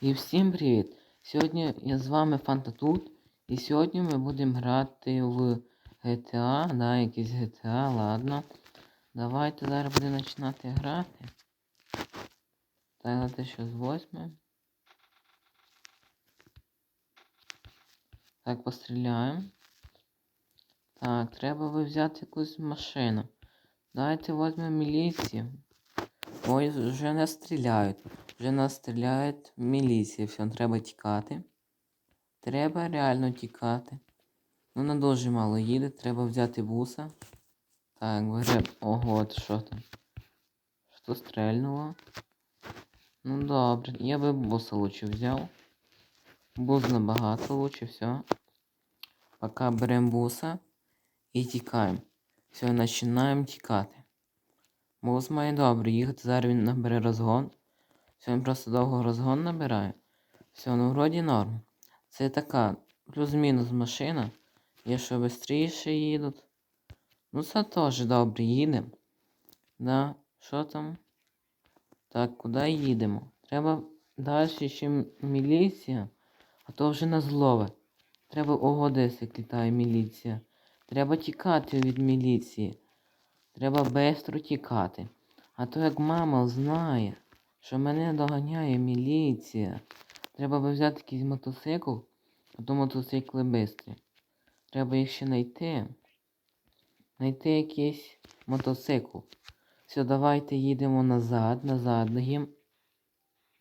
І всім привіт! Сьогодні я з вами Фантатут. І сьогодні ми будемо грати в GTA, да, якийсь GTA, ладно. Давайте зараз будемо починати грати. Так, давайте щось возьмемо. Так, постріляємо. Так, треба би взяти якусь машину. Давайте візьмемо міліцію. Ой, вже не стріляють. Вже нас стріляють міліція. Все, треба тікати. Треба реально тікати. Ну, не дуже мало їде, треба взяти буса. Так, бере. Ого, от що там? Що стрельнуло? Ну добре, я би буса лучше взяв. Бус набагато лучше, все. Пока беремо буса і тікаємо. Все, починаємо тікати. Бус має добре їхати, зараз він набере розгон. Все, просто довго розгон набирає. Все, ну вроді норм. Це така плюс-мінус машина. Є що швидше їдуть. Ну це теж добре їдемо. Да, що там? Так, куди їдемо? Треба далі ще міліція, а то вже нас злове. Треба ого, десь як літає міліція. Треба тікати від міліції. Треба бистро тікати. А то як мама знає, що мене доганяє міліція. Треба би взяти якийсь мотоцикл, а то мотоцикли бистрі. Треба їх ще знайти. Знайти якийсь мотоцикл. Все, давайте їдемо назад, назад їм.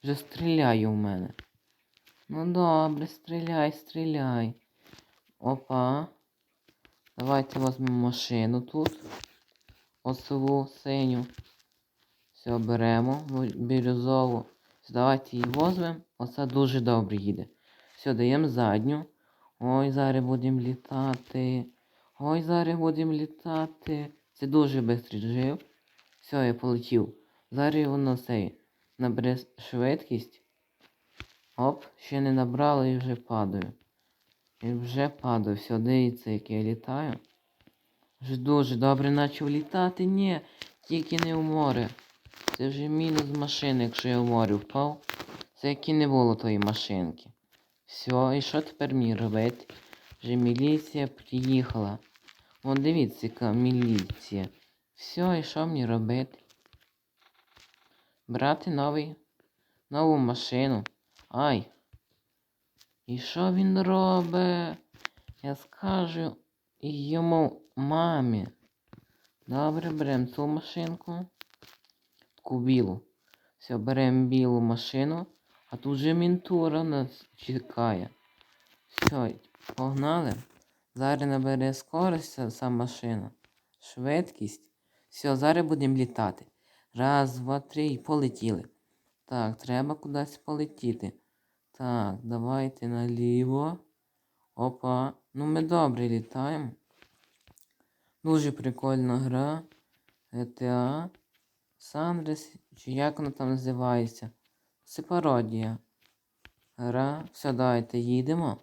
Вже стріляє у мене. Ну добре, стріляй, стріляй. Опа. Давайте візьмемо машину тут. Оцеву синю. Все, беремо бірюзову. Все, давайте її возьмемо. Оце дуже добре їде. Все, даємо задню. Ой, зараз будемо літати. Ой, зараз будемо літати. Це дуже швидкий жив. Все, я полетів. Зараз воно цей набере швидкість. Оп, ще не набрало і вже падаю. І вже падаю. Все, дивіться, як я літаю. Вже дуже добре почав літати. Ні, тільки не в море. Це вже мінус машини, якщо я в море впав. Це як і не було тої машинки. Все, і що тепер мені робити? Вже міліція приїхала. Вон дивіться, яка міліція. Все, і що мені робити? Брати новий, нову машину. Ай. І що він робить? Я скажу йому мамі. Добре, беремо цю машинку. Таку білу. Все, беремо білу машину. А тут же мінтура нас чекає. Все, погнали. Зараз набере скорость ця машина. Швидкість. Все, зараз будемо літати. Раз, два, три і полетіли. Так, треба кудись полетіти. Так, давайте наліво. Опа. Ну ми добре літаємо. Дуже прикольна гра. GTA. Сандрес, чи як воно там називається? Це пародія. Гра. Все, давайте їдемо.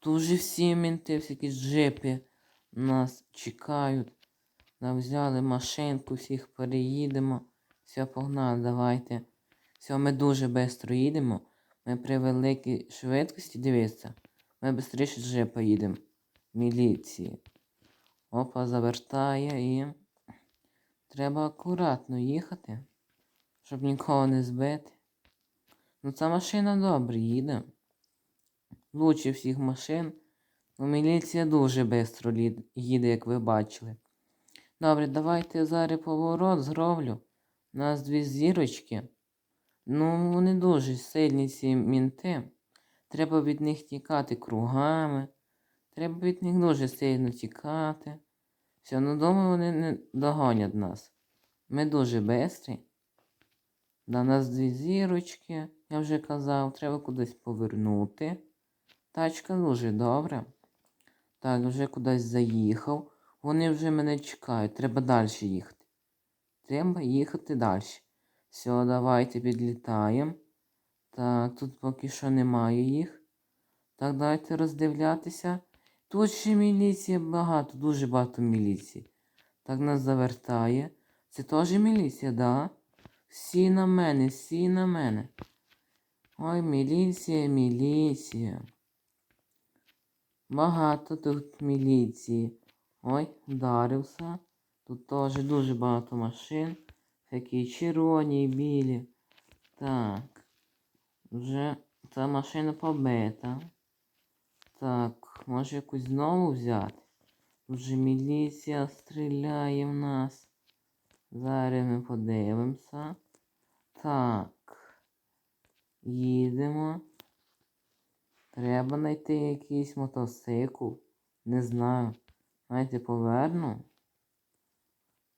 Тут вже всі мінти, всякі джипи нас чекають. Нам взяли машинку, всіх переїдемо. Все, погнали, давайте. Все, ми дуже швидко їдемо. Ми при великій швидкості, дивіться. Ми швидше джипа їдемо. Міліції. Опа, завертає і. Треба акуратно їхати, щоб нікого не збити. Ну ця машина добре їде. Лучше всіх машин. Ну, міліція дуже швидко їде, як ви бачили. Добре, давайте зараз поворот зроблю. У нас дві зірочки. Ну, вони дуже сильні ці мінти. Треба від них тікати кругами. Треба від них дуже сильно тікати. Все, ну думаю, вони не догонять нас. Ми дуже швидкі. На нас дві зірочки, я вже казав, треба кудись повернути. Тачка дуже добра. Так, вже кудись заїхав. Вони вже мене чекають. Треба далі їхати. Треба їхати далі. Все, давайте підлітаємо. Так, тут поки що немає їх. Так, давайте роздивлятися. Тут ще міліція багато, дуже багато міліції. Так нас завертає. Це теж міліція, да? Всі на мене, всі на мене. Ой, міліція, міліція. Багато тут міліції. Ой, вдарився. Тут теж дуже багато машин. Такі червоні і білі. Так. Вже ця машина побита. Так, може якусь нову взяти? Вже міліція стріляє в нас. Зараз ми подивимося. Так. Їдемо. Треба знайти якийсь мотоцикл. Не знаю. Знаєте, поверну.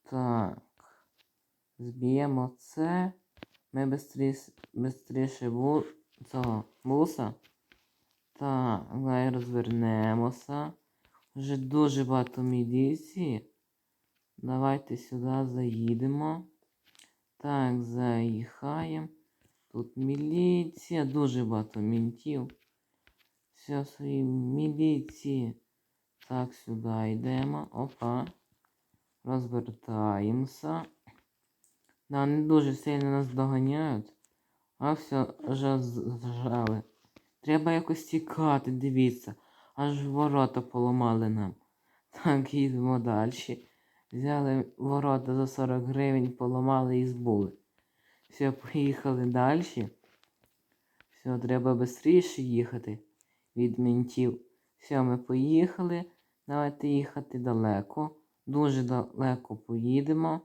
Так. Зб'ємо це. Ми бистріше бу... цього буса. Так, давай розвернемося. Вже дуже багато міліції. Давайте сюди заїдемо. Так, заїхаємо. Тут міліція, дуже багато мінтів. Все свої міліції. Так, сюди йдемо. Опа. Розвертаємося. Да, не дуже сильно нас доганяють. А все, вже зжали. Треба якось тікати, дивіться. Аж ворота поламали нам. Так, їдемо далі. Взяли ворота за 40 гривень, поламали і збули. Все, поїхали далі. Все, треба швидше їхати від ментів. Все, ми поїхали. Давайте їхати далеко. Дуже далеко поїдемо.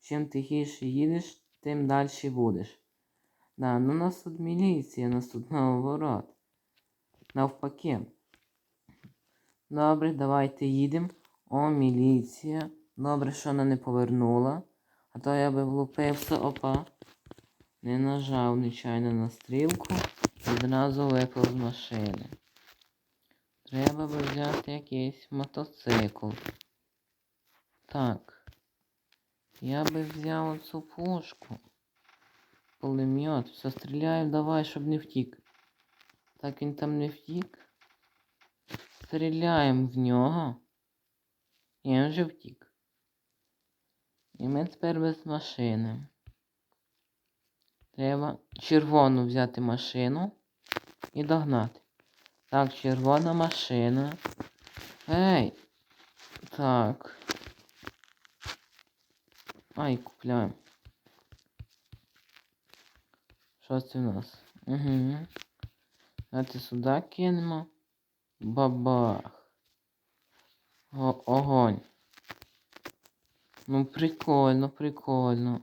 Чим тихіше їдеш, тим далі будеш. Да, ну нас тут міліція, нас тут наоборот. Навпаки. Добре, давайте їдемо. О, міліція. Добре, що вона не повернула. А то я би влупився, опа. Не нажав нечайно на стрілку і одразу випав з машини. Треба би взяти якийсь мотоцикл. Так. Я би взяв оцю пушку. Пулемет. Все, стріляємо, давай, щоб не втік. Так він там не втік. Стріляємо в нього. І він вже втік. І ми тепер без машини. Треба червону взяти машину і догнати. Так, червона машина. Ей! Так. Ай, купляємо. Що це у нас? Угу. Давайте сюди кинемо. Бабах. О, огонь. Ну, прикольно, прикольно.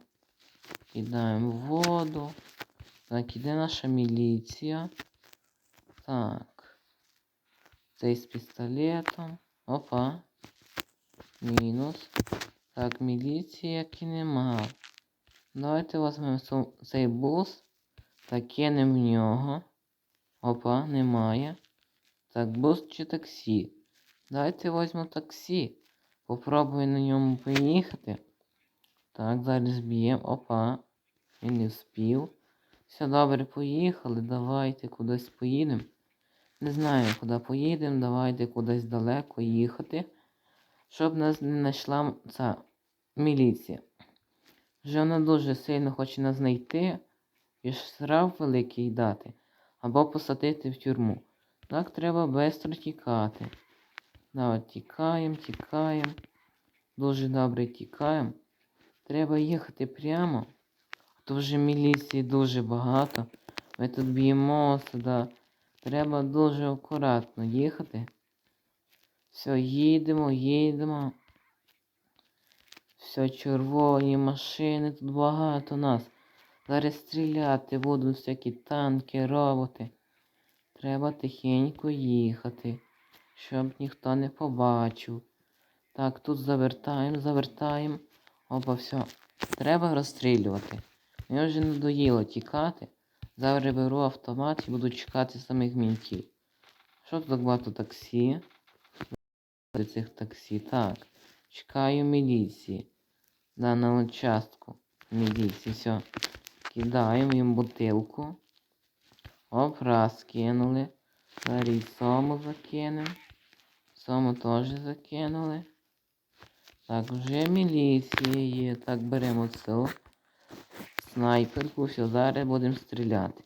Кидаємо воду. Так, іде наша міліція. Так. Цей з пістолетом. Опа. Мінус. Так, міліції як і нема. Давайте візьмемо цей бус та кинемо в нього. Опа, немає. Так, бус чи таксі? Давайте візьмемо таксі. Попробую на ньому поїхати. Так, зараз зб'ємо. Опа. Він не вспів. Все добре, поїхали. Давайте кудись поїдемо. Не знаю, куди поїдемо. Давайте кудись далеко їхати. Щоб нас не знайшла ця міліція. Вже вона дуже сильно хоче нас знайти і штраф великий дати. Або посадити в тюрму. Так треба швидко тікати. Давай, тікаємо, тікаємо. Дуже добре тікаємо. Треба їхати прямо. То вже міліції дуже багато. Ми тут б'ємо сюди. Треба дуже акуратно їхати. Все, їдемо, їдемо. Все, червоні машини, тут багато нас. Зараз стріляти будуть всякі танки, роботи. Треба тихенько їхати, щоб ніхто не побачив. Так, тут завертаємо, завертаємо. Опа, все. Треба розстрілювати. Мені вже надоїло тікати. Зараз беру автомат і буду чекати самих мінтів. Що тут багато таксі? Цих таксі. Так. Чекаю міліції. Да, на участку. Міліції, все. Кидаємо їм бутилку. Оп, раз кинули. Зараз сому закинемо. Сому теж закинули. Так, вже міліція є. Так, беремо цю снайперку, все, зараз будемо стріляти.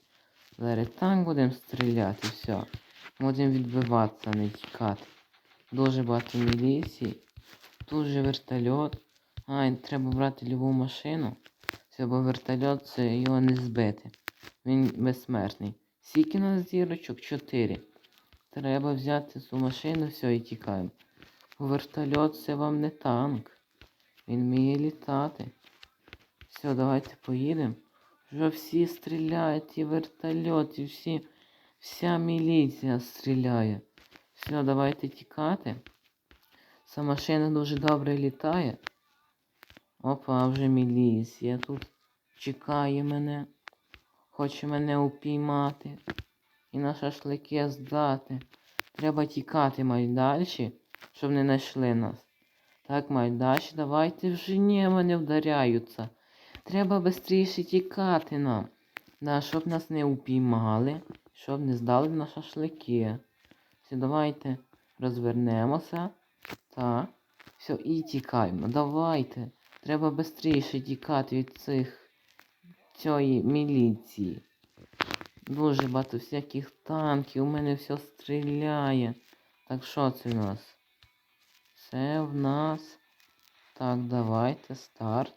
Зараз так будемо стріляти, все. Будемо відбиватися, не тікати. Дуже багато міліції. Тут же вертольот. А, треба брати ліву машину. Все, бо вертольот це його не збити. Він безсмертний. Скільки у нас зірочок? Чотири. Треба взяти цю машину, все, і тікаємо. Вертольот це вам не танк. Він вміє літати. Все, давайте поїдемо. Вже всі стріляють, і вертольот, і всі, вся міліція стріляє. Все, давайте тікати. Ця машина дуже добре літає. Опа, вже міліція тут чекає мене. Хоче мене упіймати. І на шашлики здати. Треба тікати майдальші, щоб не знайшли нас. Так, майдальші, давайте вже ні, вони вдаряються. Треба швидше тікати нам. Да, щоб нас не упіймали, щоб не здали на шашлики. Все, давайте розвернемося. Так. Все, і тікаємо. Давайте. Треба швидше тікати від цих цієї міліції. Дуже багато всяких танків, у мене все стріляє. Так що це в нас? Це в нас. Так, давайте, старт.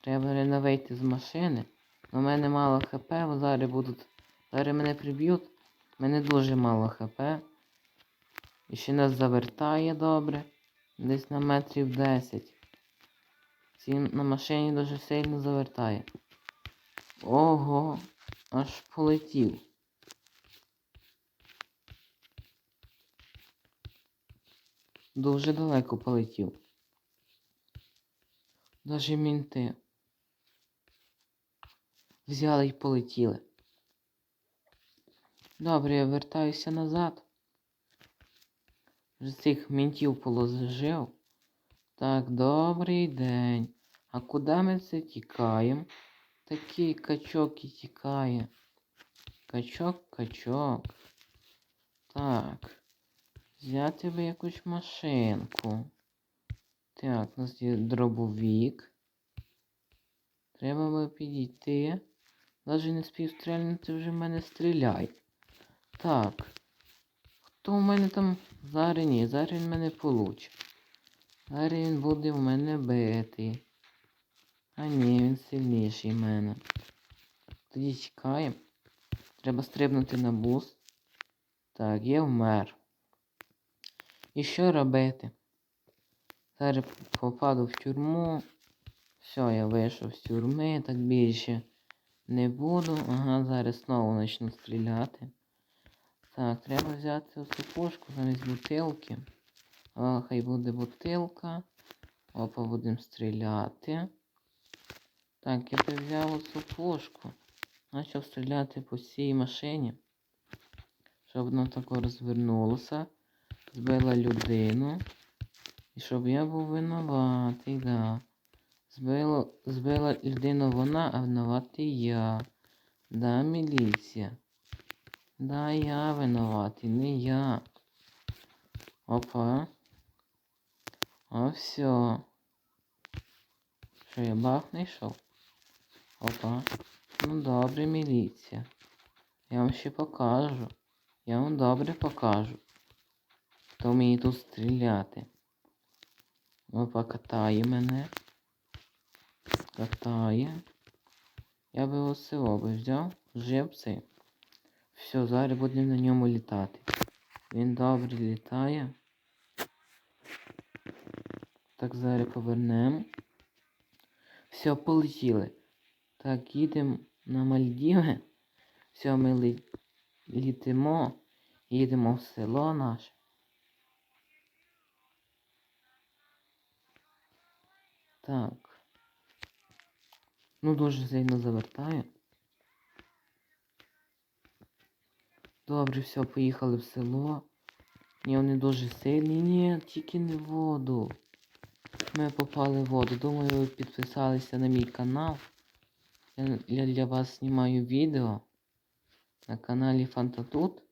Треба реально вийти з машини. У мене мало хп, зараз будуть. Зараз мене приб'ють. У мене дуже мало хп. І ще нас завертає добре. Десь на метрів 10. Ці на машині дуже сильно завертає. Ого, аж полетів. Дуже далеко полетів. Даже мінти. Взяли і полетіли. Добре, я вертаюся назад. Вже цих мінтів положив. Так, добрий день. А куди ми це тікаємо? Такий качок і тікає. Качок, качок. Так. Взяти би якусь машинку. Так, у нас є дробовик. Треба би підійти. Навіть не спів стрільнути, вже в мене стріляє. Так. Хто в мене там зараз ні, зараз він мене получить. Зараз він буде в мене битий. А ні, він сильніший мене. Тоді чекаємо. Треба стрибнути на буст. Так, я вмер. І що робити? Зараз попаду в тюрму. Все, я вийшов з тюрми, так більше не буду. Ага, зараз знову почну стріляти. Так, треба взяти оцю пушку замість бутилки. О, хай буде бутилка. Опа, будемо стріляти. Так, я би взяв оцю пушку. Почав стріляти по цій машині. Щоб воно тако розвернулося. Збила людину. І щоб я був винуватий, да. Збило, збила людину вона, а винуватий я. Да, міліція. Да, я винуватий, не я. Опа. О, все. Що я бах знайшов? Опа. Ну добре, міліція. Я вам ще покажу. Я вам добре покажу. Хто вміє тут стріляти. Опа, катає мене. Катає. Я би оце оби взяв, живцей. Все, зараз будемо на ньому літати. Він добре літає. Так, зараз повернемо. Все, полетіли. Так, їдемо на Мальдіви. Все, ми лі... літимо. Їдемо в село наше. Так. Ну, дуже сильно завертаю. Добре, все, поїхали в село. Ні, вони дуже сильні. Ні, тільки не воду. Ми попали в воду. Думаю, ви підписалися на мій канал. Я, для вас знімаю відео на каналі Фантатут.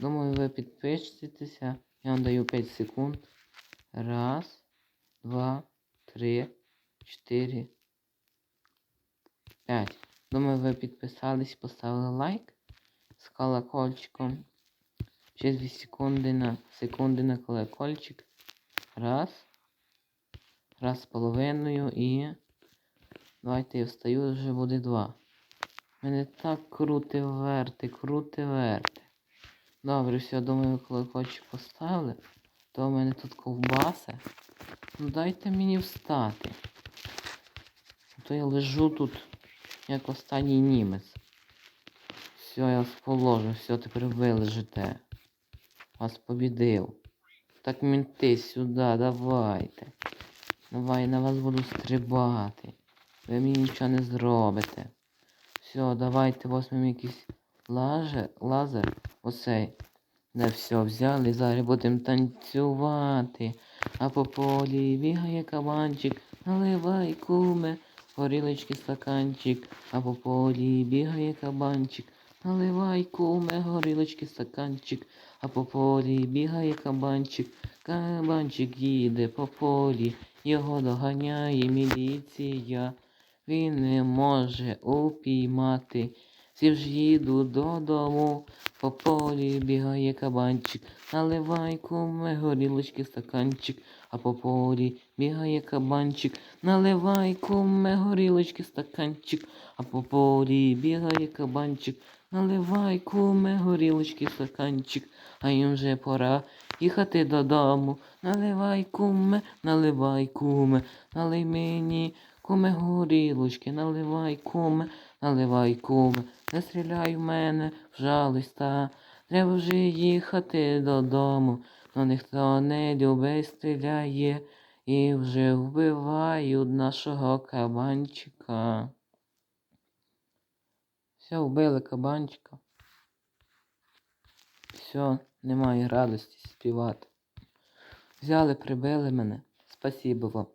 Думаю, ви підпишетеся. Я вам даю 5 секунд. Раз, два, три, чотири, п'ять. Думаю, ви підписались, поставили лайк з колокольчиком. Ще 2 секунди на секунди на колокольчик. Раз. Раз з половиною і. Давайте я встаю, вже буде два. Мене так крути верти, крути верти. Добре, все, думаю, коли колокольчик поставили. То в мене тут ковбаси. Ну дайте мені встати. А То я лежу тут, як останній німець. Все, я вас положу, все, тепер ви лежите. Вас побідив. Так мінти сюди, давайте. Давай, на вас буду стрибати. Ви мені нічого не зробите. Все, давайте возьмемо якийсь лазер, лазер. Оцей. Да все, взяли, зараз будемо танцювати. А по полі бігає кабанчик, наливай куме, горілочки стаканчик, а по полі бігає кабанчик, наливай куме, горілочки стаканчик, а по полі бігає кабанчик, кабанчик їде по полі, його доганяє міліція. Він не може упіймати. Всі ж їду додому, по полі бігає кабанчик, наливай куме горілочки стаканчик, а по полі бігає кабанчик, наливай куме горілочки стаканчик, а по полі бігає кабанчик, наливай куме горілочки стаканчик, а їм вже пора їхати додому. Наливай куме, наливай куме, налий мені куме горілочки, наливай куме, наливай куме, не стріляй в мене, в пожалуйста, треба вже їхати додому, но ніхто не любить стріляє і вже вбивають нашого кабанчика. Все, вбили кабанчика. Все, немає радості співати. Взяли, прибили мене. Спасибо вам.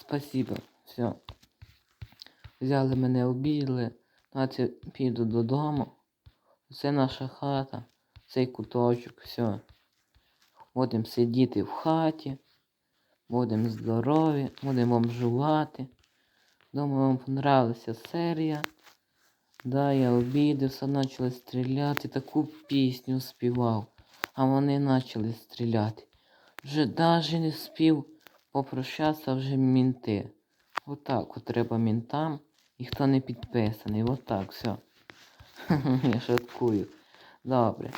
Спасибо. Все. Взяли мене, обідали. Нація піду додому. Це наша хата. Цей куточок. Все. Будемо сидіти в хаті. Будемо здорові. Будемо бомжувати. Думаю, вам понравилася серія. Да, я обідався, почали стріляти, таку пісню співав, а вони почали стріляти. Вже навіть не спів попрощатися вже мінти. Отак от треба мінтам, і хто не підписаний. Отак, все. Я шуткую. Добре.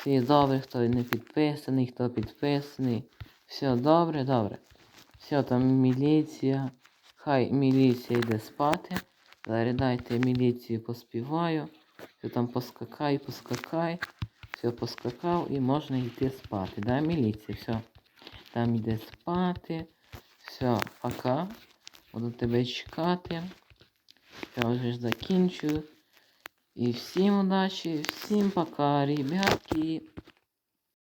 Всі добре, хто не підписаний, хто підписаний. Все добре, добре. Все, там міліція. Хай міліція йде спати. Зараз дайте міліцію поспіваю. Все там поскакай, поскакай. Все, поскакав і можна йти спати. Да, міліція, все. Там йде спати. Все, пока. Буду тебе чекати. Я вже закінчу. І всім удачі, всім пока, ребятки.